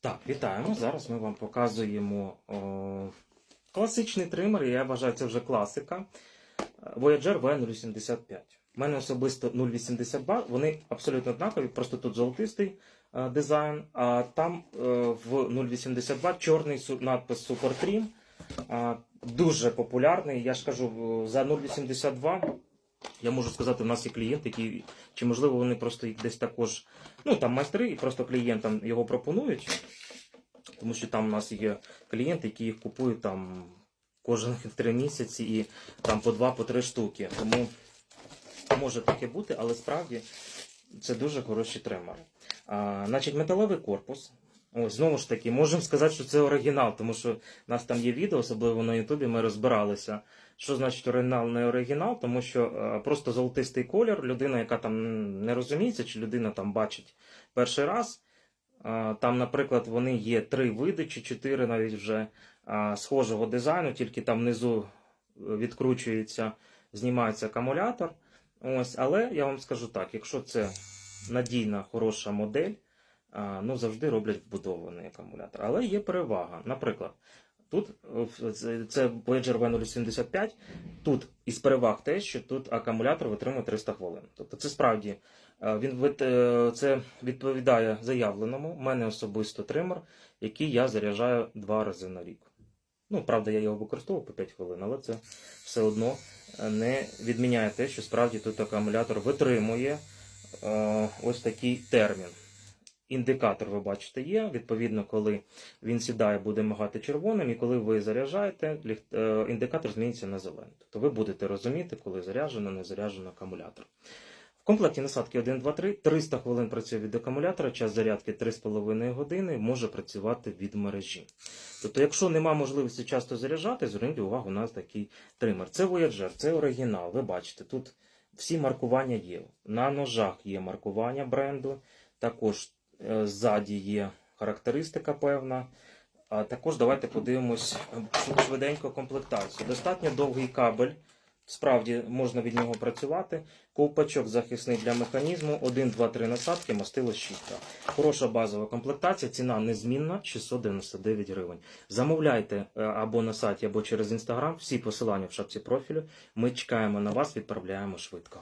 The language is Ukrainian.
Так, вітаємо. Зараз ми вам показуємо о, класичний тример, я вважаю, це вже класика. Voyager V085. У мене особисто 082, вони абсолютно однакові, просто тут золотистий е, дизайн, а там е, в 082 чорний надпис Super Trim. Дуже популярний. Я ж кажу, за 082 я можу сказати, у нас є клієнти, які, чи можливо вони просто десь також, ну там майстри і просто клієнтам його пропонують. Тому що там у нас є клієнти, які їх купують там кожен три місяці і там по два, по три штуки. Тому може таке бути, але справді це дуже хороші тримери. А, значить, металевий корпус. Ось, знову ж таки, можемо сказати, що це оригінал, тому що в нас там є відео, особливо на Ютубі, ми розбиралися, що значить оригінал, не оригінал, тому що е, просто золотистий колір, людина, яка там не розуміється, чи людина там бачить перший раз. е, Там, наприклад, вони є три види чи чотири навіть вже е, схожого дизайну, тільки там внизу відкручується, знімається акумулятор. Ось, але я вам скажу так: якщо це надійна, хороша модель, ну завжди роблять вбудований акумулятор. Але є перевага. Наприклад, тут е, це- Voyager V075, тут із переваг те, що тут акумулятор витримує 300 хвилин. Тобто це справді е, він е, це відповідає заявленому. У мене особисто тример, який я заряджаю два рази на рік. Ну, правда, я його використовую по 5 хвилин, але це все одно не відміняє те, що справді тут акумулятор витримує е, ось такий термін. Індикатор, ви бачите, є. Відповідно, коли він сідає, буде мигати червоним, і коли ви заряджаєте, е, індикатор зміниться на зелений. Тобто ви будете розуміти, коли заряджено, не заряджено акумулятор. В комплекті насадки 1, 2, 3, 300 хвилин працює від акумулятора, час зарядки 3,5 години, може працювати від мережі. Тобто, якщо нема можливості часто заряджати, зверніть увагу на такий тример. Це Voyager, це оригінал. Ви бачите, тут всі маркування є. На ножах є маркування бренду, також ззаді є характеристика певна. А також давайте подивимось е, швиденько комплектацію. Достатньо довгий кабель. Справді можна від нього працювати. Ковпачок захисний для механізму, 1, 2, 3 насадки, мастило щітка. Хороша базова комплектація, ціна незмінна 699 гривень. Замовляйте е, або на сайті, або через інстаграм. Всі посилання в шапці профілю. Ми чекаємо на вас, відправляємо швидко.